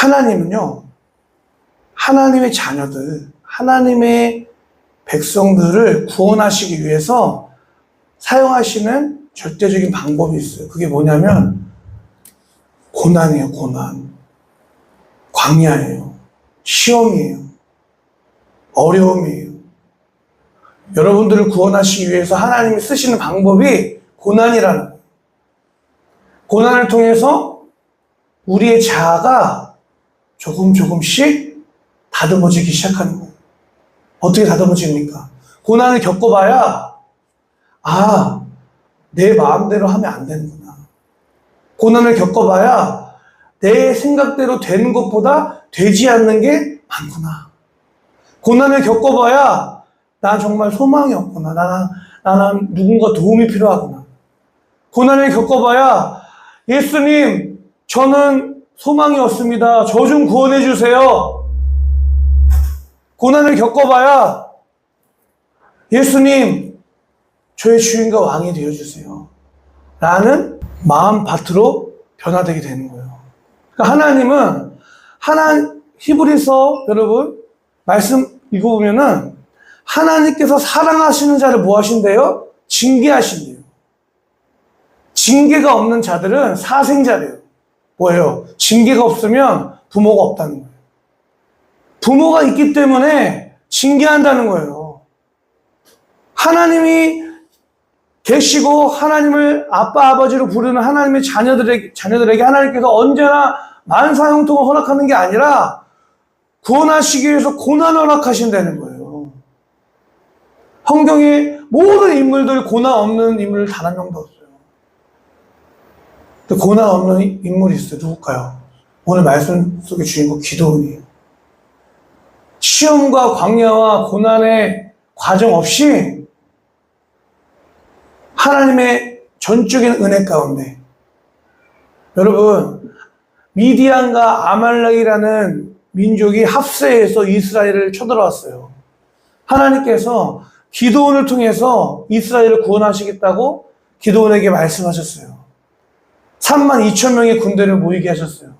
하나님은요, 하나님의 자녀들, 하나님의 백성들을 구원하시기 위해서 사용하시는 절대적인 방법이 있어요. 그게 뭐냐면, 고난이에요, 고난. 광야예요. 시험이에요. 어려움이에요. 여러분들을 구원하시기 위해서 하나님이 쓰시는 방법이 고난이라는 거예요. 고난을 통해서 우리의 자아가 조금 조금씩 다듬어지기 시작하는 거예요. 어떻게 다듬어집니까? 고난을 겪어봐야, 아, 내 마음대로 하면 안 되는구나. 고난을 겪어봐야 내 생각대로 되는 것보다 되지 않는 게 많구나. 고난을 겪어봐야 난 정말 소망이 없구나. 나는, 나는 누군가 도움이 필요하구나. 고난을 겪어봐야 예수님, 저는 소망이 없습니다. 저 좀 구원해 주세요. 고난을 겪어봐야 예수님, 저의 주인과 왕이 되어 주세요. 라는 마음 밭으로 변화되게 되는 거예요. 그러니까 하나님은 하나 히브리서 여러분 말씀 읽어보면은 하나님께서 사랑하시는 자를 뭐 하신대요? 징계하신대요. 징계가 없는 자들은 사생자래요. 뭐예요? 징계가 없으면 부모가 없다는 거예요. 부모가 있기 때문에 징계한다는 거예요. 하나님이 계시고 하나님을 아빠 아버지로 부르는 하나님의 자녀들에게 자녀들에게 하나님께서 언제나 만사 형통을 허락하는 게 아니라 구원하시기 위해서 고난을 허락하신다는 거예요. 성경의 모든 인물들 고난 없는 인물 단 한 명도 없어요. 근데 고난 없는 인물이 있어요. 누굴까요? 오늘 말씀 속의 주인공 기도원이에요. 시험과 광야와 고난의 과정 없이 하나님의 전적인 은혜 가운데 여러분 미디안과 아말렉이라는 민족이 합세해서 이스라엘을 쳐들어왔어요. 하나님께서 기도원을 통해서 이스라엘을 구원하시겠다고 기도원에게 말씀하셨어요. 3만 2천 명의 군대를 모이게 하셨어요.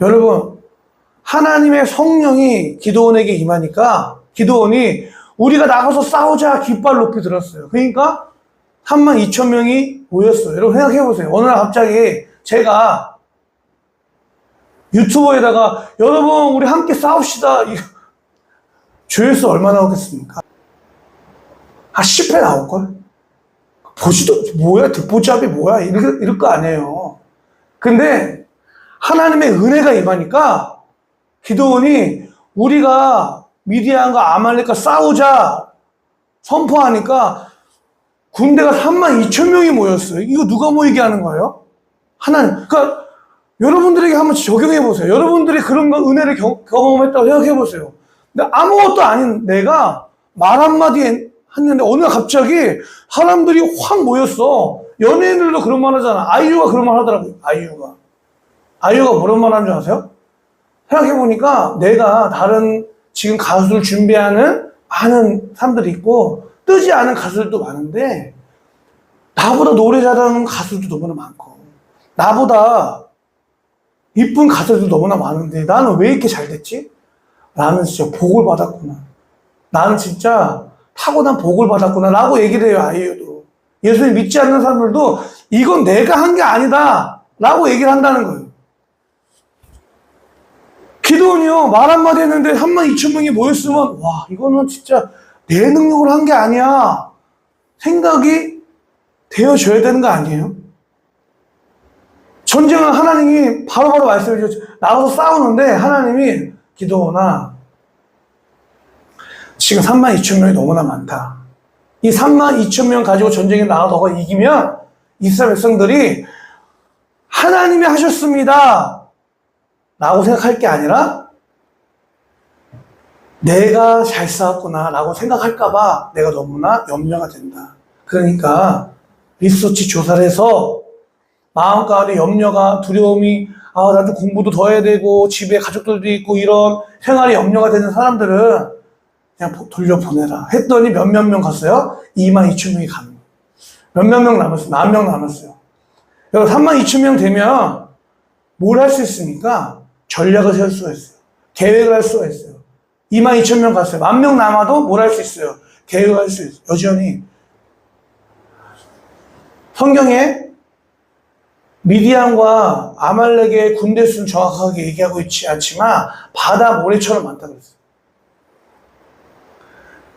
여러분 하나님의 성령이 기도원에게 임하니까 기도원이 우리가 나가서 싸우자 깃발 높이 들었어요. 그러니까 3만 2천 명이 모였어요. 여러분 생각해 보세요. 어느 날 갑자기 제가 유튜버에다가 여러분 우리 함께 싸웁시다. 조회수 얼마 나 오겠습니까? 한 10회 나올걸? 보지도 뭐야 듣보잡이 뭐야 이럴, 이럴 거 아니에요. 근데 하나님의 은혜가 임하니까 기도원이 우리가 미디안과 아말렉과 싸우자 선포하니까 군대가 3만 2천 명이 모였어요. 이거 누가 모이게 하는 거예요? 하나님. 그러니까 여러분들에게 한번 적용해 보세요. 여러분들이 그런 거 은혜를 경, 경험했다고 생각해 보세요. 근데 아무것도 아닌 내가 말 한마디 했는데 어느 날 갑자기 사람들이 확 모였어. 연예인들도 그런 말 하잖아. 아이유가 그런 말 하더라고요. 아이유가. 아이유가 뭐런 말 하는 줄 아세요? 생각해 보니까 내가 다른 지금 가수를 준비하는 많은 사람들이 있고 뜨지 않은 가수들도 많은데 나보다 노래 잘하는 가수들도 너무나 많고 나보다 이쁜 가수들도 너무나 많은데 나는 왜 이렇게 잘 됐지? 나는 진짜 복을 받았구나. 나는 진짜 타고난 복을 받았구나. 라고 얘기를 해요, 아이유도. 예수님 믿지 않는 사람들도 이건 내가 한 게 아니다. 라고 얘기를 한다는 거예요. 기도원이요, 말 한마디 했는데 3만 2천 명이 모였으면, 와, 이거는 진짜 내 능력으로 한 게 아니야. 생각이 되어줘야 되는 거 아니에요? 전쟁은 하나님이 바로바로 말씀해 주셨죠. 나가서 싸우는데 하나님이 기도나 지금 3만 2천 명이 너무나 많다. 이 3만 2천 명 가지고 전쟁에 나가 너가 이기면 이스라엘 백성들이 하나님이 하셨습니다. 라고 생각할 게 아니라 내가 잘 싸웠구나 라고 생각할까봐 내가 너무나 염려가 된다. 그러니까 리서치 조사를 해서 마음 가운데 염려가 두려움이 아 나도 공부도 더 해야 되고 집에 가족들도 있고 이런 생활에 염려가 되는 사람들은 그냥 보- 돌려보내라 했더니 몇몇 명 갔어요? 2만 2천 명이 가는. 몇몇 명 남았어요? 만 명 남았어요. 여러분 3만 2천 명 되면 뭘 할 수 있습니까? 전략을 세울 수가 있어요. 계획을 할 수가 있어요. 2만 2천 명 갔어요. 만 명 남아도 뭘 할 수 있어요. 계획을 할 수 있어요. 여전히 성경에 미디안과 아말렉의 군대 수는 정확하게 얘기하고 있지 않지만 바다 모래처럼 많다고 그랬어요.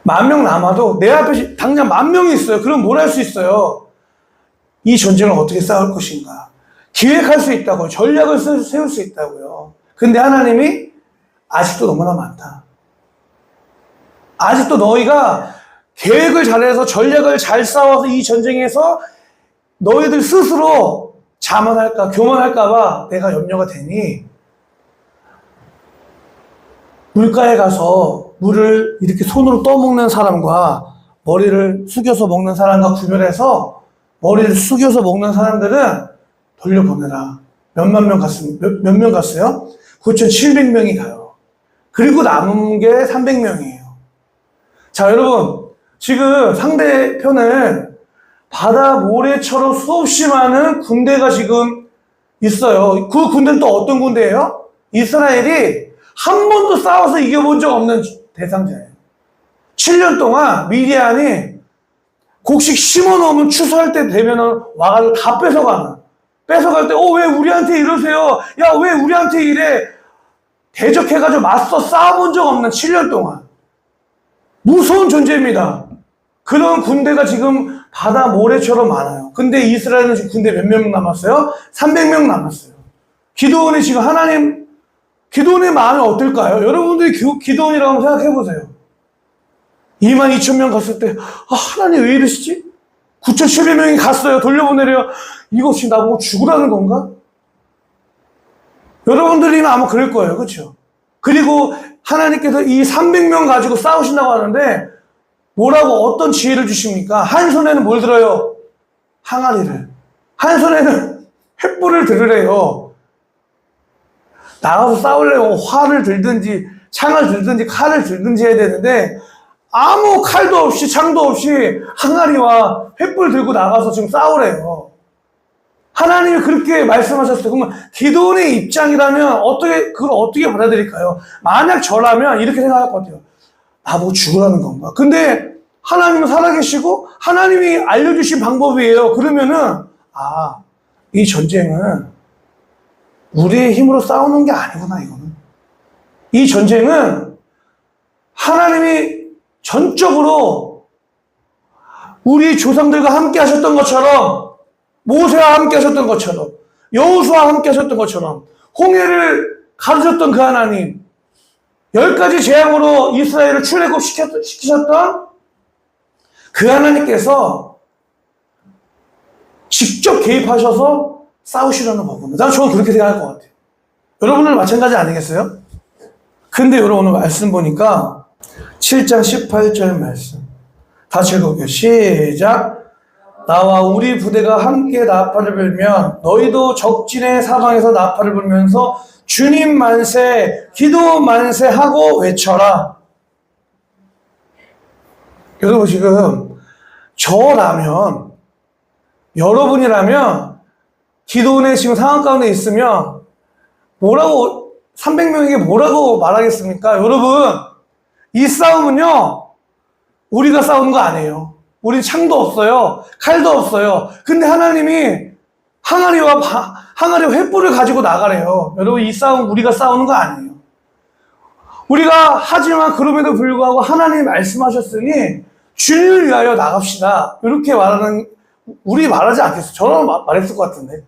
만 명 남아도 내 앞에 당장 만 명이 있어요. 그럼 뭘 할 수 있어요? 이 전쟁을 어떻게 싸울 것인가? 기획할 수 있다고요. 전략을 세- 세울 수 있다고요. 근데 하나님이 아직도 너무나 많다. 아직도 너희가 계획을 잘해서 전략을 잘 싸워서 이 전쟁에서 너희들 스스로 자만할까, 교만할까봐 내가 염려가 되니 물가에 가서 물을 이렇게 손으로 떠먹는 사람과 머리를 숙여서 먹는 사람과 구별해서 머리를 숙여서 먹는 사람들은 돌려보내라. 몇만 명 갔습니다. 몇, 몇명 갔어요? 9,700명이 가요. 그리고 남은 게 300명이에요. 자, 여러분. 지금 상대편은 바다 모래처럼 수없이 많은 군대가 지금 있어요. 그 군대는 또 어떤 군대예요? 이스라엘이 한 번도 싸워서 이겨본 적 없는 대상자예요. 7년 동안 미디안이 곡식 심어 놓으면 추수할 때 되면은 와가지고 다 뺏어가는. 뺏어갈 때, 어, 왜 우리한테 이러세요? 야, 왜 우리한테 이래? 대적해가지고 맞서 싸워본 적 없는 7년 동안. 무서운 존재입니다. 그런 군대가 지금 바다 모래처럼 많아요. 근데 이스라엘은 지금 군대 몇 명 남았어요? 300명 남았어요. 기도원이 지금 하나님, 기도원의 마음이 어떨까요? 여러분들이 기- 기도원이라고 생각해 보세요. 2만 2천 명 갔을 때, 아, 하나님 왜 이러시지? 9,700명이 갔어요. 돌려보내려. 이것이 나보고 죽으라는 건가? 여러분들이면 아마 그럴 거예요. 그렇죠? 그리고 하나님께서 이 300명 가지고 싸우신다고 하는데 뭐라고 어떤 지혜를 주십니까? 한 손에는 뭘 들어요? 항아리를. 한 손에는 횃불을 들으래요. 나가서 싸우려면 활을 들든지 창을 들든지 칼을 들든지 해야 되는데 아무 칼도 없이 창도 없이 항아리와 횃불 들고 나가서 지금 싸우래요. 하나님이 그렇게 말씀하셨어요. 그러면 기도원의 입장이라면 어떻게 그걸 어떻게 받아들일까요? 만약 저라면 이렇게 생각할 것 같아요. 나보고 죽으라는 건가? 근데 하나님은 살아계시고 하나님이 알려주신 방법이에요. 그러면은 아, 이 전쟁은 우리의 힘으로 싸우는 게 아니구나 이거는. 이 전쟁은 하나님이 전적으로 우리 조상들과 함께 하셨던 것처럼 모세와 함께 하셨던 것처럼 여호수와 함께 하셨던 것처럼 홍해를 가르셨던 그 하나님 열 가지 재앙으로 이스라엘을 출애굽 시키셨던 그 하나님께서 직접 개입하셔서 싸우시려는 거구나. 난 저는 그렇게 생각할 것 같아요. 여러분들 마찬가지 아니겠어요? 근데 여러분 오늘 말씀 보니까 7장 18절 말씀 다시 읽어볼게요. 시작. 나와 우리 부대가 함께 나팔을 불면 너희도 적진의 사방에서 나팔을 불면서 주님 만세, 기도 만세 하고 외쳐라. 여러분 지금 저라면 여러분이라면 기도원에 지금 상황 가운데 있으면 뭐라고 300명에게 뭐라고 말하겠습니까? 여러분 이 싸움은요 우리가 싸우는 거 아니에요. 우리 창도 없어요. 칼도 없어요. 근데 하나님이 항아리와 바- 항아리와 횃불을 가지고 나가래요. 여러분 이 싸움 우리가 싸우는 거 아니에요. 우리가 하지만 그럼에도 불구하고 하나님이 말씀하셨으니 주님을 위하여 나갑시다. 이렇게 말하는 우리 말하지 않겠어요. 저는 마- 말했을 것 같은데.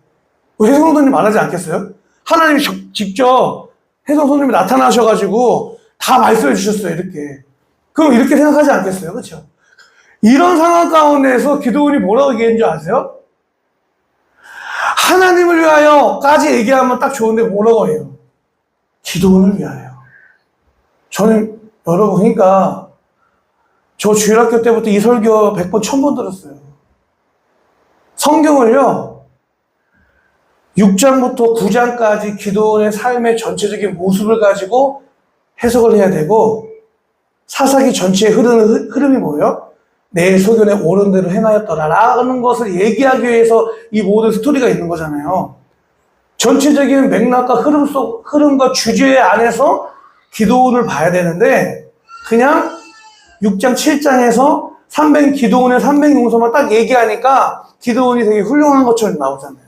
우리 혜성도님 말하지 않겠어요? 하나님이 적- 직접 혜성도님이 나타나셔가지고 다 말씀해 주셨어요. 이렇게. 그럼 이렇게 생각하지 않겠어요? 그렇죠? 이런 상황 가운데에서 기도원이 뭐라고 얘기했는지 아세요? 하나님을 위하여까지 얘기하면 딱 좋은데 뭐라고 해요? 기도원을 위하여. 저는 여러분 그러니까 저 주일학교 때부터 이 설교 100번, 1000번 들었어요. 성경을요. 6장부터 9장까지 기도원의 삶의 전체적인 모습을 가지고 해석을 해야 되고 사사기 전체에 흐르는 흐- 흐름이 뭐예요? 내 소견에 옳은 대로 행하였더라 라는 것을 얘기하기 위해서 이 모든 스토리가 있는 거잖아요. 전체적인 맥락과 흐름 속, 흐름과 주제 안에서 기도원을 봐야 되는데, 그냥 6장, 7장에서 300, 기도원의 300 용서만 딱 얘기하니까 기도원이 되게 훌륭한 것처럼 나오잖아요.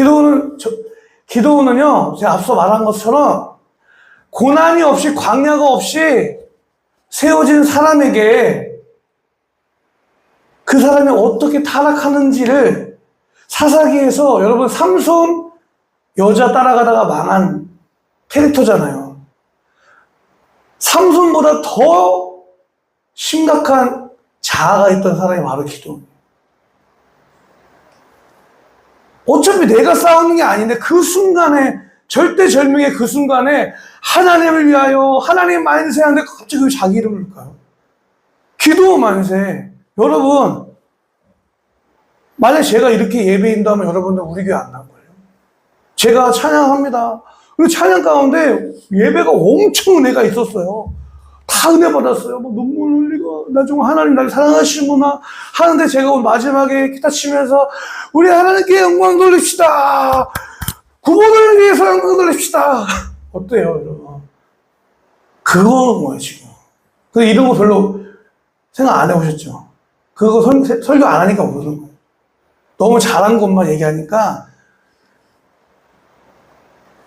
기도원은, 저, 기도원은요, 제가 앞서 말한 것처럼 고난이 없이, 광야가 없이 세워진 사람에게 그 사람이 어떻게 타락하는지를 사사기에서 여러분 삼손 여자 따라가다가 망한 캐릭터잖아요. 삼손보다 더 심각한 자아가 있던 사람이 바로 기도원. 어차피 내가 싸우는 게 아닌데 그 순간에 절대절명의 그 순간에 하나님을 위하여 하나님 만세 하는데 갑자기 왜 자기 이름을 볼까요? 기도 만세. 여러분 만약 제가 이렇게 예배 인도하면 여러분들 우리 교회 안 나올걸요? 제가 찬양합니다. 그 찬양 가운데 예배가 엄청 은혜가 있었어요. 다 은혜 받았어요. 뭐 눈물 흘리고 나중에 하나님 나를 사랑하시는구나 하는데 제가 오늘 마지막에 기타 치면서 우리 하나님께 영광 돌립시다. 구원을 위해서 영광 돌립시다. 어때요, 여러분? 그거는 뭐예요, 지금? 근데 이런 거 별로 생각 안 해보셨죠? 그거 설, 설교 안 하니까 모르는 거예요. 너무 잘한 것만 얘기하니까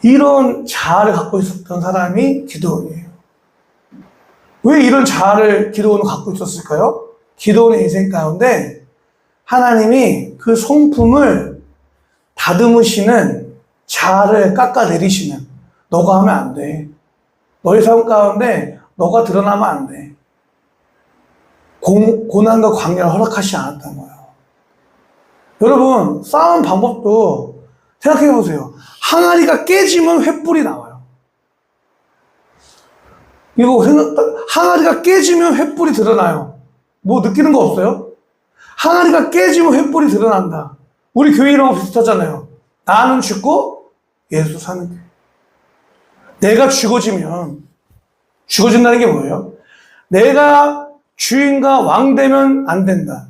이런 자아를 갖고 있었던 사람이 기도원이에요. 왜 이런 자아를 기도원은 갖고 있었을까요? 기도원의 인생 가운데 하나님이 그 성품을 다듬으시는 자아를 깎아내리시는 너가 하면 안 돼. 너의 삶 가운데 너가 드러나면 안 돼. 고, 고난과 광야를 허락하지 않았던 거예요. 여러분, 싸움 방법도 생각해 보세요. 항아리가 깨지면 횃불이 나와요. 이거 항아리가 깨지면 횃불이 드러나요. 뭐 느끼는 거 없어요? 항아리가 깨지면 횃불이 드러난다. 우리 교회 이런 거 비슷하잖아요. 나는 죽고 예수 사는 교회. 내가 죽어지면 죽어진다는 게 뭐예요? 내가 주인과 왕 되면 안 된다.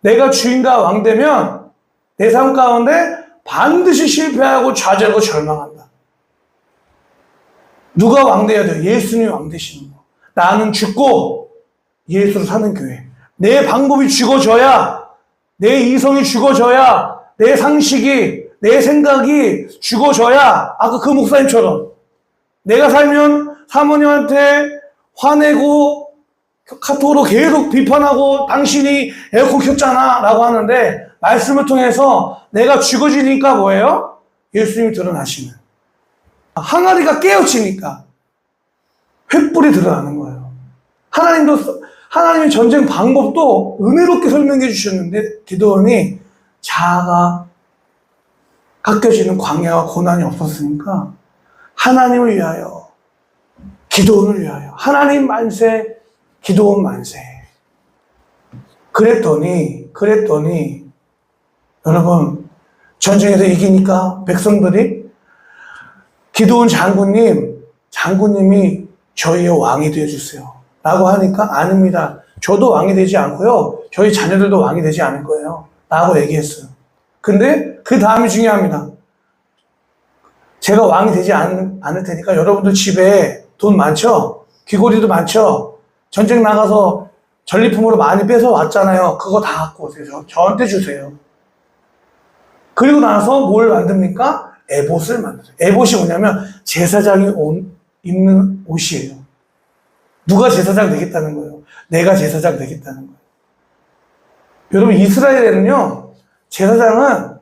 내가 주인과 왕 되면 내 삶 가운데 반드시 실패하고 좌절하고 절망한다. 누가 왕 돼야 돼요? 예수님이 왕 되시는 거. 나는 죽고 예수로 사는 교회. 내 방법이 죽어져야, 내 이성이 죽어져야, 내 상식이, 내 생각이 죽어져야, 아까 그 목사님처럼. 내가 살면 사모님한테 화내고 카톡으로 계속 비판하고 당신이 에어컨 켰잖아 라고 하는데 말씀을 통해서 내가 죽어지니까 뭐예요? 예수님이 드러나시는 항아리가 깨어지니까 횃불이 드러나는 거예요 하나님도 하나님의 전쟁 방법도 은혜롭게 설명해 주셨는데 기도원이 자아가 깎여지는 광야와 고난이 없었으니까 하나님을 위하여 기도원을 위하여 하나님 만세 기도원 만세. 그랬더니, 그랬더니, 여러분, 전쟁에서 이기니까 백성들이 기도원 장군님, 장군님이 저희의 왕이 되어주세요. 라고 하니까 아닙니다. 저도 왕이 되지 않고요. 저희 자녀들도 왕이 되지 않을 거예요. 라고 얘기했어요. 근데 그 다음이 중요합니다. 제가 왕이 되지 않, 않을 테니까 여러분들 집에 돈 많죠? 귀고리도 많죠? 전쟁 나가서 전리품으로 많이 뺏어 왔잖아요. 그거 다 갖고 오세요. 저, 저한테 주세요. 그리고 나서 뭘 만듭니까? 에봇을 만들어요. 에봇이 뭐냐면 제사장이 온, 입는 옷이에요. 누가 제사장 되겠다는 거예요? 내가 제사장 되겠다는 거예요. 여러분 이스라엘에는요 제사장은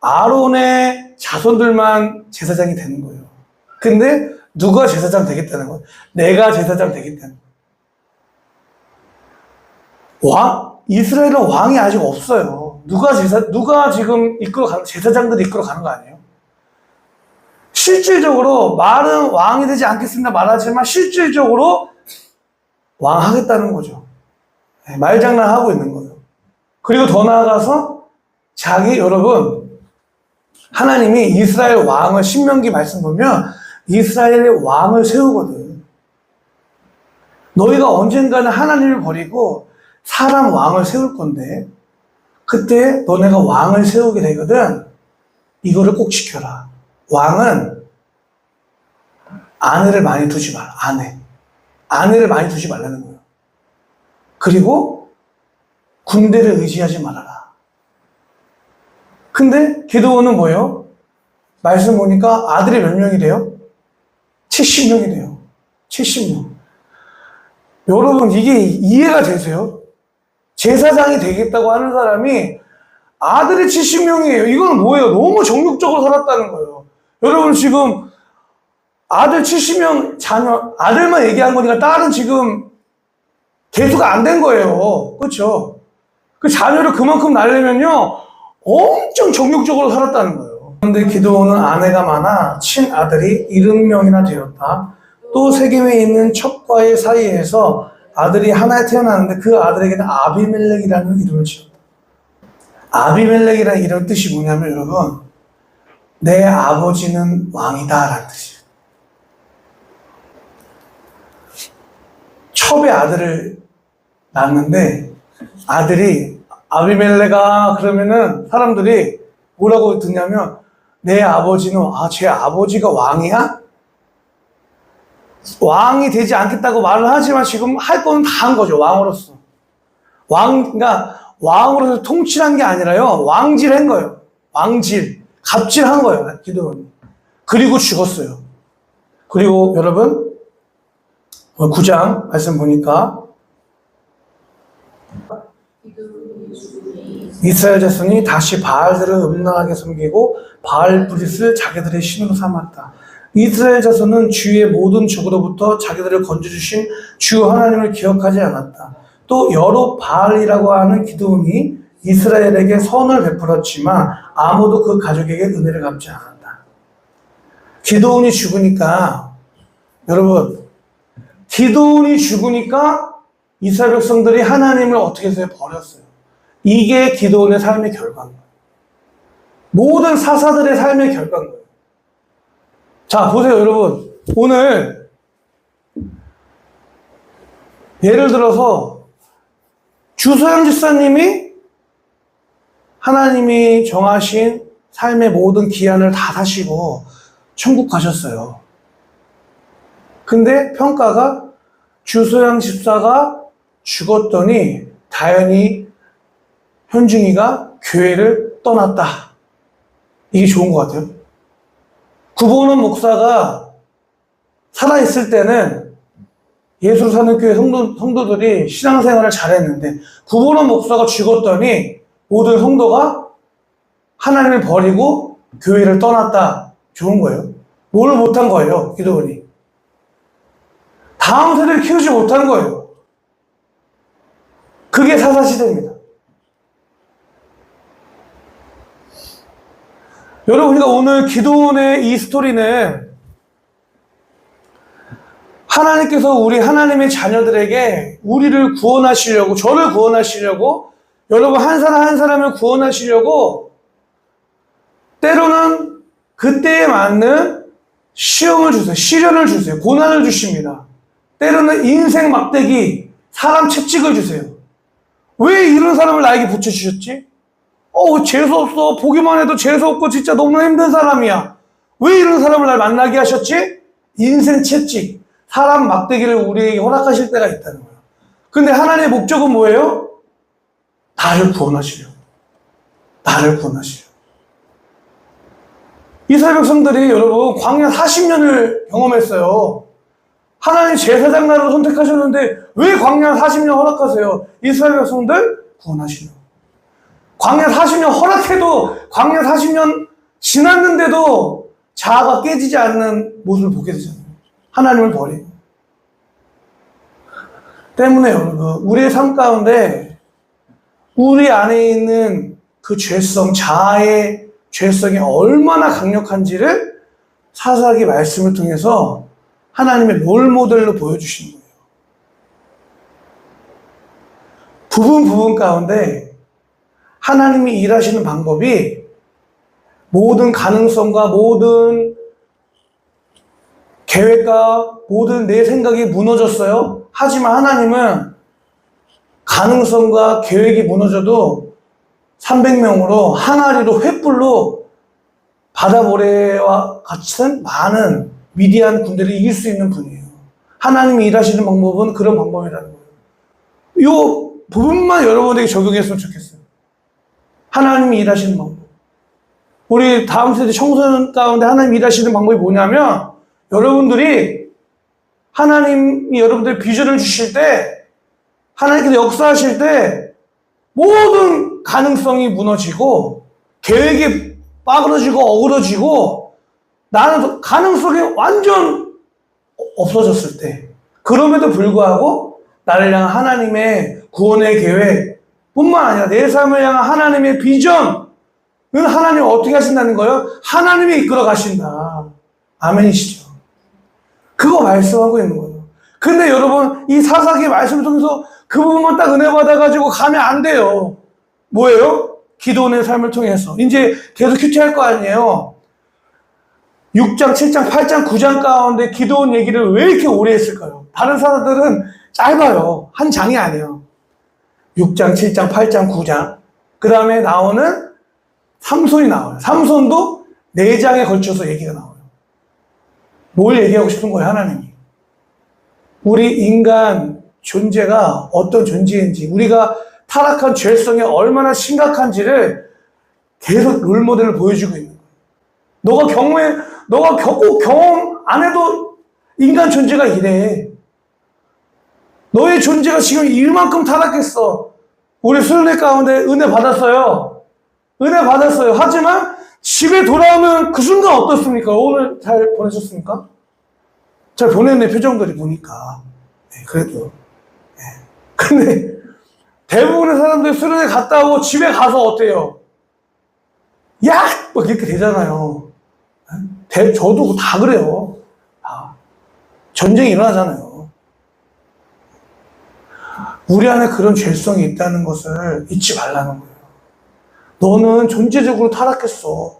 아론의 자손들만 제사장이 되는 거예요. 근데 누가 제사장 되겠다는 거예요? 내가 제사장 되겠다는 거예요. 왕, 이스라엘은 왕이 아직 없어요. 누가 제사, 누가 지금 이끌어 가는, 제사장들이 이끌어 가는 거 아니에요? 실질적으로 말은 왕이 되지 않겠습니다 말하지만 실질적으로 왕 하겠다는 거죠. 네, 말장난하고 있는 거예요. 그리고 더 나아가서 자기, 여러분, 하나님이 이스라엘 왕을 신명기 말씀 보면 이스라엘의 왕을 세우거든. 너희가 언젠가는 하나님을 버리고 사람 왕을 세울 건데 그때 너네가 왕을 세우게 되거든 이거를 꼭 지켜라. 왕은 아내를 많이 두지 마라. 아내. 아내를 많이 두지 말라는 거예요. 그리고 군대를 의지하지 말아라. 근데 기도원은 뭐예요? 말씀 보니까 아들이 몇 명이 돼요? 70명이 돼요. 70명. 여러분, 이게 이해가 되세요? 제사장이 되겠다고 하는 사람이 아들이 70명이에요. 이건 뭐예요? 너무 정욕적으로 살았다는 거예요. 여러분, 지금 아들 70명 자녀, 아들만 얘기한 거니까 딸은 지금 개수가 안 된 거예요. 그렇죠? 그 자녀를 그만큼 낳으려면요, 엄청 정욕적으로 살았다는 거예요. 그런데 기도원은 아내가 많아 친아들이 70명이나 되었다. 또 세겜에 있는 첩과의 사이에서 아들이 하나 태어났는데 그 아들에게는 아비멜렉이라는 이름을 지었다. 아비멜렉이라는 이름 뜻이 뭐냐면 여러분, 내 아버지는 왕이다 라는 뜻이에요. 첩의 아들을 낳는데 아들이 아비멜레가 그러면은 사람들이 뭐라고 듣냐면 내 아버지는 아 제 아버지가 왕이야? 왕이 되지 않겠다고 말을 하지만 지금 할 거는 다한 거죠 왕으로서 왕 그러니까 왕으로서 통치한 게 아니라요 왕질한 거예요 왕질 갑질한 거예요 기도원 그리고 죽었어요 그리고 여러분 9장 말씀 보니까 이스라엘 자손이 다시 바알들을 음란하게 섬기고 바알 브릿을 자기들의 신으로 삼았다. 이스라엘 자손은 주의 모든 적으로부터 자기들을 건져주신 주 하나님을 기억하지 않았다. 또 여러 바알이라고 하는 기도원이 이스라엘에게 선을 베풀었지만 아무도 그 가족에게 은혜를 갚지 않았다. 기도원이 죽으니까 여러분 기도원이 죽으니까 이스라엘 백성들이 하나님을 어떻게 해서 버렸어요. 이게 기도원의 삶의 결과인 거예요. 모든 사사들의 삶의 결과인 거예요. 자, 보세요, 여러분. 오늘, 예를 들어서, 주소영 집사님이 하나님이 정하신 삶의 모든 기한을 다 사시고 천국 가셨어요. 근데 평가가 주소영 집사가 죽었더니 다현이 현중이가 교회를 떠났다. 이게 좋은 것 같아요. 구보는 목사가 살아있을 때는 예수를 사는 교회 성도, 성도들이 신앙생활을 잘했는데 구보는 목사가 죽었더니 모든 성도가 하나님을 버리고 교회를 떠났다. 좋은 거예요. 뭘 못한 거예요, 기도원이. 다음 세대를 키우지 못한 거예요. 그게 사사시대입니다. 여러분, 우리가 오늘 기도원의 이 스토리는 하나님께서 우리 하나님의 자녀들에게 우리를 구원하시려고, 저를 구원하시려고, 여러분 한 사람 한 사람을 구원하시려고 때로는 그때에 맞는 시험을 주세요. 시련을 주세요. 고난을 주십니다. 때로는 인생 막대기, 사람 채찍을 주세요. 왜 이런 사람을 나에게 붙여주셨지? 어, 재수없어. 보기만 해도 재수없고 진짜 너무 힘든 사람이야. 왜 이런 사람을 날 만나게 하셨지? 인생 채찍, 사람 막대기를 우리에게 허락하실 때가 있다는 거예요. 근데 하나님의 목적은 뭐예요? 나를 구원하시려. 나를 구원하시려. 이스라엘 백성들이 여러분 광야 40년을 경험했어요. 하나님 제사장 나라로 선택하셨는데 왜 광야 40년 허락하세요? 이스라엘 백성들 구원하시려. 광야 40년 허락해도 광야 40년 지났는데도 자아가 깨지지 않는 모습을 보게 되잖아요. 하나님을 버리고. 때문에 여러분, 우리의 삶 가운데 우리 안에 있는 그 죄성, 자아의 죄성이 얼마나 강력한지를 사사기 말씀을 통해서 하나님의 롤 모델로 보여주시는 거예요. 부분 부분 가운데 하나님이 일하시는 방법이 모든 가능성과 모든 계획과 모든 내 생각이 무너졌어요. 하지만 하나님은 가능성과 계획이 무너져도 300명으로 항아리로 횃불로 바다 모래와 같은 많은 미디안 군대를 이길 수 있는 분이에요. 하나님이 일하시는 방법은 그런 방법이라는 거예요. 이 부분만 여러분에게 적용했으면 좋겠어요. 하나님이 일하시는 방법. 우리 다음 세대 청소년 가운데 하나님이 일하시는 방법이 뭐냐면 여러분들이 하나님이 여러분들 비전을 주실 때 하나님께서 역사하실 때 모든 가능성이 무너지고 계획이 빠그러지고 어그러지고 나는 가능성이 완전 없어졌을 때 그럼에도 불구하고 나를 향한 하나님의 구원의 계획 뿐만 아니라 내 삶을 향한 하나님의 비전은 하나님이 어떻게 하신다는 거예요? 하나님이 이끌어 가신다. 아멘이시죠? 그거 말씀하고 있는 거예요. 근데 여러분, 이 사사기 말씀을 통해서 그 부분만 딱 은혜 받아가지고 가면 안 돼요. 뭐예요? 기도원의 삶을 통해서. 이제 계속 큐티할 거 아니에요. 6장, 7장, 8장, 9장 가운데 기도원 얘기를 왜 이렇게 오래 했을까요? 다른 사람들은 짧아요. 한 장이 아니에요. 6장, 7장, 8장, 9장. 그 다음에 나오는 삼손이 나와요. 삼손도 4장에 걸쳐서 얘기가 나와요. 뭘 얘기하고 싶은 거예요, 하나님이? 우리 인간 존재가 어떤 존재인지, 우리가 타락한 죄성이 얼마나 심각한지를 계속 롤모델을 보여주고 있는 거예요. 너가 경험해, 너가 겪고 경험 안 해도 인간 존재가 이래. 너의 존재가 지금 이만큼 타락했어. 우리 수련회 가운데 은혜 받았어요. 은혜 받았어요. 하지만 집에 돌아오면 그 순간 어떻습니까? 오늘 잘 보내셨습니까? 잘 보냈네, 표정들이 보니까. 네, 그래도. 네. 근데 대부분의 사람들이 수련회 갔다 오고 집에 가서 어때요? 야! 뭐 이렇게 되잖아요. 대- 저도 다 그래요. 다. 전쟁이 일어나잖아요. 우리 안에 그런 죄성이 있다는 것을 잊지 말라는 거예요. 너는 존재적으로 타락했어.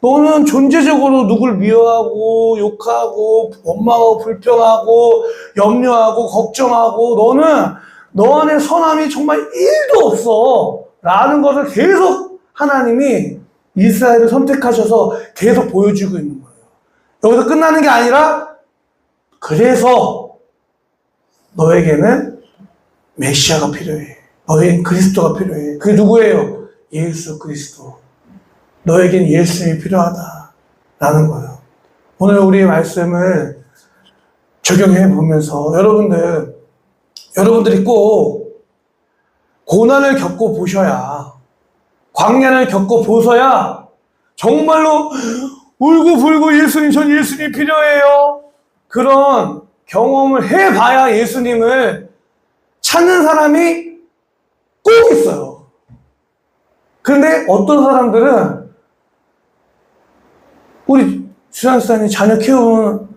너는 존재적으로 누굴 미워하고 욕하고 원망하고 불평하고 염려하고 걱정하고 너는 너 안에 선함이 정말 1도 없어. 라는 것을 계속 하나님이 이스라엘을 선택하셔서 계속 보여주고 있는 거예요. 여기서 끝나는 게 아니라 그래서 너에게는 메시아가 필요해. 너에겐 그리스도가 필요해. 그게 누구예요? 예수 그리스도. 너에겐 예수님이 필요하다. 라는 거예요. 오늘 우리 말씀을 적용해 보면서 여러분들, 여러분들이 꼭 고난을 겪고 보셔야, 광야를 겪고 보셔야 정말로 울고 불고 예수님, 전 예수님 필요해요. 그런 경험을 해봐야 예수님을 찾는 사람이 꼭 있어요. 그런데 어떤 사람들은 우리 주산사님 자녀 키우면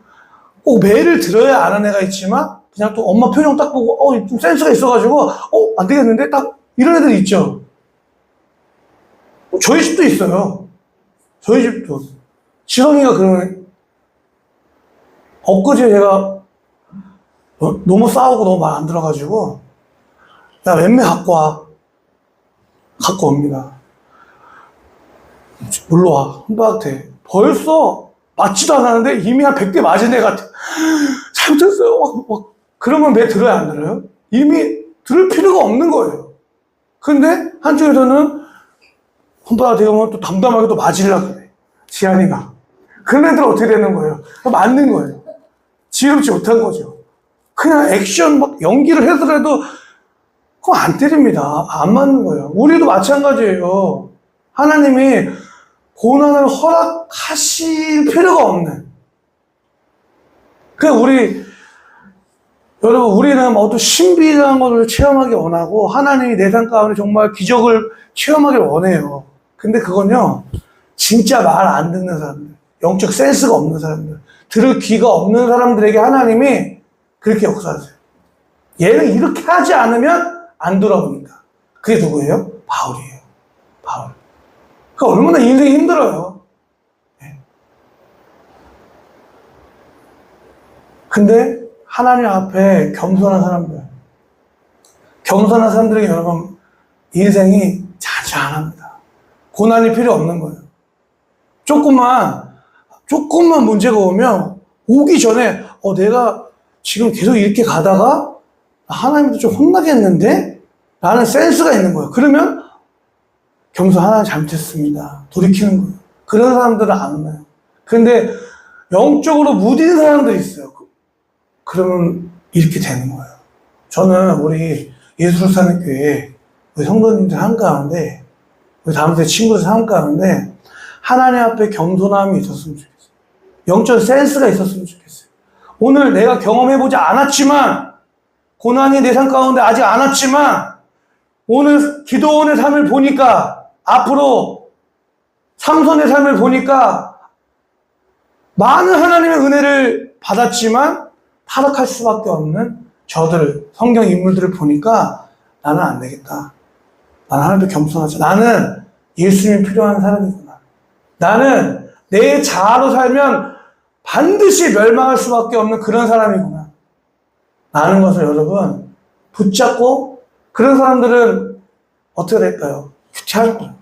꼭 매를 들어야 아는 애가 있지만 그냥 또 엄마 표정 딱 보고 어, 좀 센스가 있어가지고 어, 안 되겠는데? 딱 이런 애들 있죠. 저희 집도 있어요. 저희 집도. 지성이가 그런 엊그제 제가 어, 너무 싸우고 너무 말 안 들어가지고 야 맴매 갖고 와 갖고 옵니다 물러와 혼박한테 벌써 맞지도 않았는데 이미 한 100대 맞은 애 같아 잘못했어요 막, 막 그러면 매 들어야 안 들어요? 이미 들을 필요가 없는 거예요 근데 한쪽에서는 혼박가 되면 또 담담하게 또 맞으려고 그래 지한이가 그런 애들은 어떻게 되는 거예요? 맞는 거예요 지혜롭지 못한 거죠. 그냥 액션 막 연기를 해서라도 그거 안 때립니다. 안 맞는 거예요. 우리도 마찬가지예요. 하나님이 고난을 허락하실 필요가 없는. 그 우리 여러분 우리는 어떤 신비한 것을 체험하기 원하고 하나님이 내 삶 가운데 정말 기적을 체험하기 원해요. 근데 그건요 진짜 말 안 듣는 사람들, 영적 센스가 없는 사람들, 들을 귀가 없는 사람들에게 하나님이 그렇게 역사하세요. 얘는 이렇게 하지 않으면 안 돌아옵니다. 그게 누구예요? 바울이에요. 바울. 그 얼마나 인생이 힘들어요. 예. 근데 하나님 앞에 겸손한 사람들, 겸손한 사람들에게 여러분 인생이 잔잔합니다. 고난이 필요 없는 거예요. 조금만, 조금만 문제가 오면 오기 전에, 어, 내가 지금 계속 이렇게 가다가 하나님도 좀 혼나겠는데? 라는 센스가 있는 거예요. 그러면 겸손 하나님 잘못했습니다. 돌이키는 거예요. 그런 사람들은 안 혼나요. 근데 영적으로 무딘 사람들이 있어요. 그- 그러면 이렇게 되는 거예요. 저는 우리 예수를 사는 교회 우리 성도님들 한가운데 우리 다음 세 친구들 한가운데 하나님 앞에 겸손함이 있었으면 좋겠어요. 영적 센스가 있었으면 좋겠어요. 오늘 내가 경험해보지 않았지만 고난이 내 삶 가운데 아직 안 왔지만 오늘 기도원의 삶을 보니까 앞으로 삼손의 삶을 보니까 많은 하나님의 은혜를 받았지만 타락할 수밖에 없는 저들, 성경 인물들을 보니까 나는 안 되겠다. 나는 하나님께 겸손하자. 나는 예수님이 필요한 사람이구나. 나는 내 자아로 살면 반드시 멸망할 수밖에 없는 그런 사람이구나. 라는 것을 여러분 붙잡고 그런 사람들은 어떻게 될까요? 후퇴할 거예요.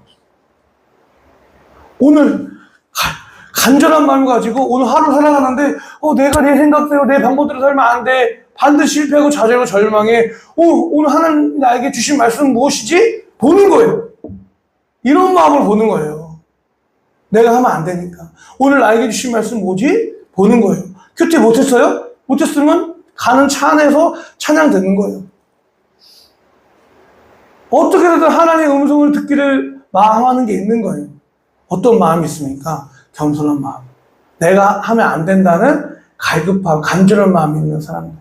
오늘 가- 간절한 마음 가지고 오늘 하루 살아가는데 어 내가 내 생각대로 내 방법대로 살면 안 돼. 반드시 실패하고 좌절하고 절망해. 어 오늘 하나님 나에게 주신 말씀은 무엇이지? 보는 거예요. 이런 마음을 보는 거예요. 내가 하면 안 되니까. 오늘 나에게 주신 말씀 뭐지? 보는 거예요. 큐티 못했어요? 못했으면 가는 차 안에서 찬양 듣는 거예요. 어떻게든 하나님의 음성을 듣기를 마음하는 게 있는 거예요. 어떤 마음이 있습니까? 겸손한 마음. 내가 하면 안 된다는 갈급함, 간절한 마음이 있는 사람들.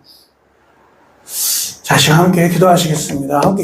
자, 시간 함께 기도하시겠습니다. 함께